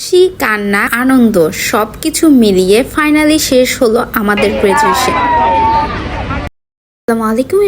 খুশি কান্না আনন্দ সবকিছু মিলিয়ে ফাইনালি শেষ হলো আমাদের গ্রাজুয়েশন আসসালামু আলাইকুম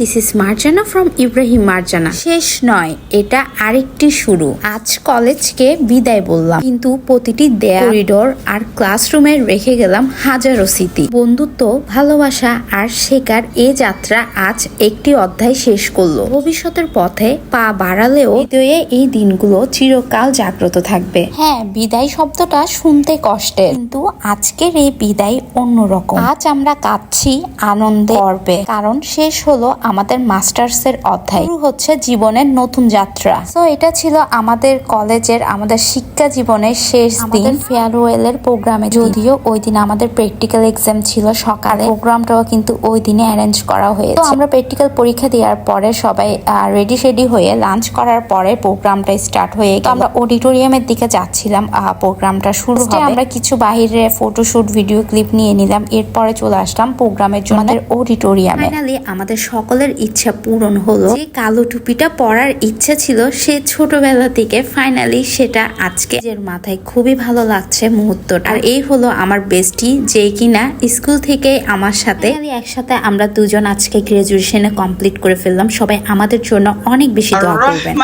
this is Marjana from Ibrahim Marjana. শেষ নয়, এটা আরেকটি শুরু। আজ কলেজকে বিদায় বললাম, কিন্তু প্রতিটি দেয়া করিডোর আর ক্লাসরুমে রেখে গেলাম হাজারো স্মৃতি। বন্ধুত্ব, ভালোবাসা আর শেখার এ যাত্রা আজ একটি অধ্যায় শেষ করল। ভবিষ্যতের পথে পা বাড়ালেও হৃদয়ে এই দিনগুলো চিরকাল জাগ্রত থাকবে। হ্যাঁ বিদায় শব্দটা শুনতে কষ্টের, কিন্তু আজকের এই বিদায় অন্যরকম। আজ আমরা কাঁদছি আনন্দে গর্বে। কারণ শেষ হলো আমাদের মাস্টার্স এর অধ্যায়। শুরু হচ্ছে জীবনের নতুন যাত্রা। তো এটা ছিল আমাদের কলেজের আমাদের শিক্ষা জীবনের শেষ দিন। ফেয়ারওয়েল এর প্রোগ্রামে যদিও ওই দিন আমাদের প্র্যাকটিক্যাল এক্সাম ছিল সকালে প্রোগ্রামটাও কিন্তু ওই দিনে অ্যারেঞ্জ করা হয়েছে। তো আমরা প্র্যাকটিক্যাল পরীক্ষা দেওয়ার পরে সবাই রেডি শেডি হয়ে লাঞ্চ করার পরে প্রোগ্রামটা স্টার্ট হয়ে গেল। আমরা অডিটোরিয়ামের দিকে যাচ্ছিলাম প্রোগ্রামটা শুরু হবে। আমরা কিছু বাহিরে ফটোশুট ভিডিও ক্লিপ নিয়ে নিলাম। এরপরে চলে আসলাম প্রোগ্রামের জন্য অডিটোরিয়ামে ফাইনালি আমাদের সকলের ইচ্ছা পূরণ হলো। যে কালো টুপিটা পরার ইচ্ছা ছিল সে ছোটবেলা থেকে ফাইনালি সেটা আজকে নিজের মাথায় খুবই ভালো লাগছে মুহূর্তটা। আর এই হলো আমার বেস্টি যে কিনা স্কুল থেকে আমার সাথে। একসাথে আমরা দুজন আজকে গ্রাজুয়েশনে কমপ্লিট করে ফেললাম। সবাই আমাদের জন্য অনেক বেশি দোয়া করবেন।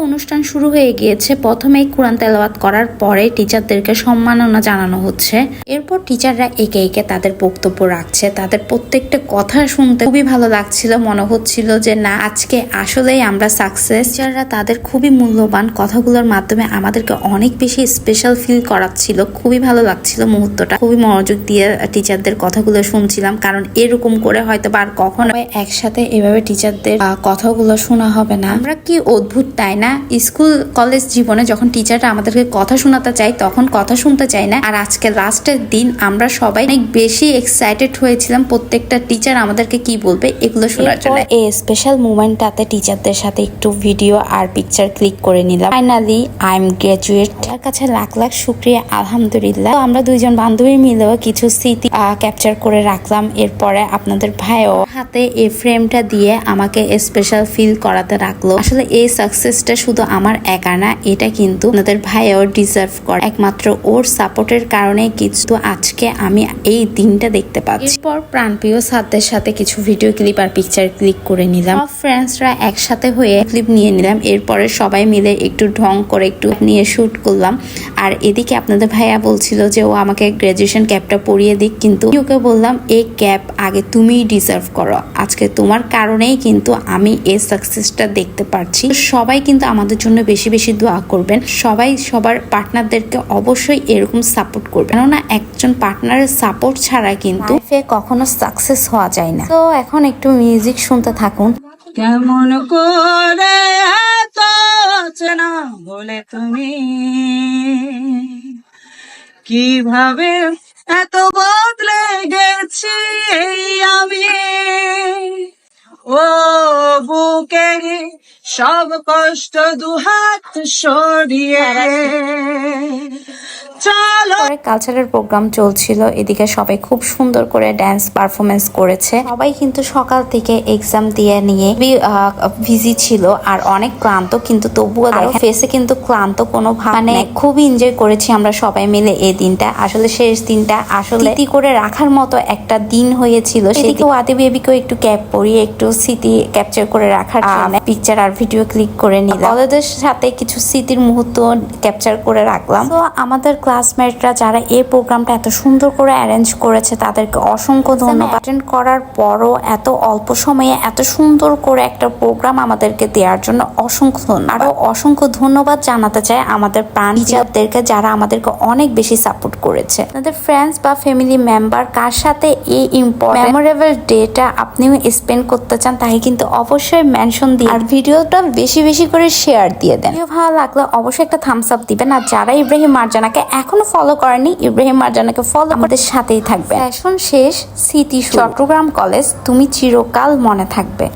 অনুষ্ঠান শুরু হয়ে গিয়েছে। প্রথমে কোরআন তেলাবাদ করার পরে টিচারদেরকে সম্মাননা জানানো হচ্ছে। এরপর টিচাররা একে একে তাদের বক্তব্য রাখছে। তাদের প্রত্যেকটা কথা শুনতে খুবই ভালো লাগছিল। মনে হচ্ছিল যে, না, আজকে আসলেই আমরা সাকসেস টিচাররা তাদের খুবই মূল্যবান কথাগুলোর মাধ্যমে আমাদেরকে অনেক বেশি স্পেশাল ফিল করাচ্ছিল। খুবই ভালো লাগছিল মুহূর্তটা। খুবই মনোযোগ দিয়ে টিচারদের কথাগুলো শুনছিলাম। কারণ এরকম করে হয়তো বা আর কখনো একসাথে এভাবে টিচারদের কথাগুলো শোনা হবে না। আমরা কি অদ্ভুত, তাই না? স্কুল, কলেজ জীবনে যখন টিচাররা আমাদেরকে কথা শোনাতে চাই তখন কথা শুনতে চাই না। আর আজকে লাস্টের দিন আমরা সবাই অনেক বেশি এক্সাইটেড হয়েছিলাম প্রত্যেকটা টিচার আমাদেরকে কি বলবে এগুলো শোনার জন্য। এই স্পেশাল মুমেন্টটাতে টিচারদের সাথে একটু ভিডিও আর পিকচার ক্লিক করে নিলাম। ফাইনালি আই এম গ্রাজুয়েট তার কাছে লাখ লাখ শুক্রিয়া, আলহামদুলিল্লাহ। আমরা দুইজন বান্ধবী মিলেও কিছু স্মৃতি ক্যাপচার করে রাখলাম। এরপরে আপনাদের ভাইও হাতে এই ফ্রেমটা দিয়ে আমাকে স্পেশাল ফিল করাতে রাখল। আসলে এই সাকসেসটা শুধু আমার একা না, এটা কিন্তু আপনাদের ভাইও ডিজার্ভ করে। একমাত্র ওর সাপোর্টের কারণে কিছু আজকে আমি এই দিনটা দেখতে পাচ্ছি। এরপর প্রাণপ্রিয় সাথদের সাথে কিছু ভিডিও ক্লিপ আর পিকচার ক্লিক করে নিলাম। ফ্রেন্ডসরা একসাথে হয়ে ক্লিপ নিয়ে নিলাম। এরপরে সবাই মিলে একটু ঢং করে একটু নিয়ে শুট করলাম। আর এদিকে আপনাদের ভাইয়া বলছিল যে ও আমাকে গ্রাজুয়েশন ক্যাপটা পরিয়ে দিক, কিন্তু ওকে বললাম, এই ক্যাপ আগে তুমিই ডিজার্ভ করো। আজকে তোমার কারণেই কিন্তু আমি এই সাকসেসটা দেখতে পারছি। সবাই কিন্তু আমাদের জন্য বেশি বেশি দোয়া করবেন। সবাই সবার পার্টনারদেরকে অবশ্যই এরকম সাপোর্ট করবেন। কেননা একজন পার্টনারের সাপোর্ট ছাড়া কিন্তু কখনো সাকসেস হওয়া যায় না। তো এখন একটু মিউজিক শুনতে থাকুন। কেমন করে বলে তুমি? কীভাবে এত বদলে গেছি এই আমি। ও বুকে সব কষ্ট দুহাত সরিয়ে। পরে কালচারাল প্রোগ্রাম চলছিল এদিকে সবাই খুব সুন্দর করে ড্যান্স পারফরমেন্স করেছে। সবাই কিন্তু সকাল থেকে এক্সাম দিয়ে নিয়ে বিজি ছিল আর অনেক ক্লান্ত কিন্তু তবুও ফেসে কিন্তু ক্লান্ত কোনো মানে খুবই এনজয় করেছি আমরা সবাই মিলে এই দিনটা। আসলে শেষ দিনটা আসলে স্মৃতি করে রাখার মতো একটা দিন হয়েছিল সেদিকে ওয়াদি বেবিকেও একটু ক্যাপ পরিয়ে একটু স্মৃতি ক্যাপচার করে রাখার পিকচার আর ভিডিও ক্লিক করে নিলাম। ওদের সাথে কিছু স্মৃতির মুহূর্ত ক্যাপচার করে রাখলাম। তো আমাদের ক্লাসমেটরা যারা এই প্রোগ্রামটা এত সুন্দর করে অ্যারেঞ্জ করেছে তাদেরকে অসংখ্য ধন্যবাদ। অ্যাটেন্ড করার পরও এত অল্প সময়ে এত সুন্দর করে একটা প্রোগ্রাম আমাদেরকে দেওয়ার জন্য অসংখ্য ধন্যবাদ। আরও অসংখ্য ধন্যবাদ জানাতে চাই আমাদের প্রাণ টিচারদেরকে যারা আমাদেরকে অনেক বেশি সাপোর্ট করেছে। আপনাদের ফ্রেন্ডস বা ফ্যামিলি মেম্বার কার সাথে এই ইম্পর্টেন্ট মেমোরেবল ডেটা আপনিও স্পেন্ড করতে চান তাই কিন্তু অবশ্যই মেনশন দিয়ে আর ভিডিওটা বেশি বেশি করে শেয়ার দিয়ে দেন। ভিডিও ভালো লাগলে অবশ্যই একটা থামস আপ দিবেন। আর যারা ইব্রাহিম মার্জানাকে এখনও ফলো করেনি ইব্রাহিম মার্জানাকে ফলো আমাদের সাথেই থাকবে এখন শেষ সিটি চট্টগ্রাম কলেজ তুমি চিরকাল মনে থাকবে।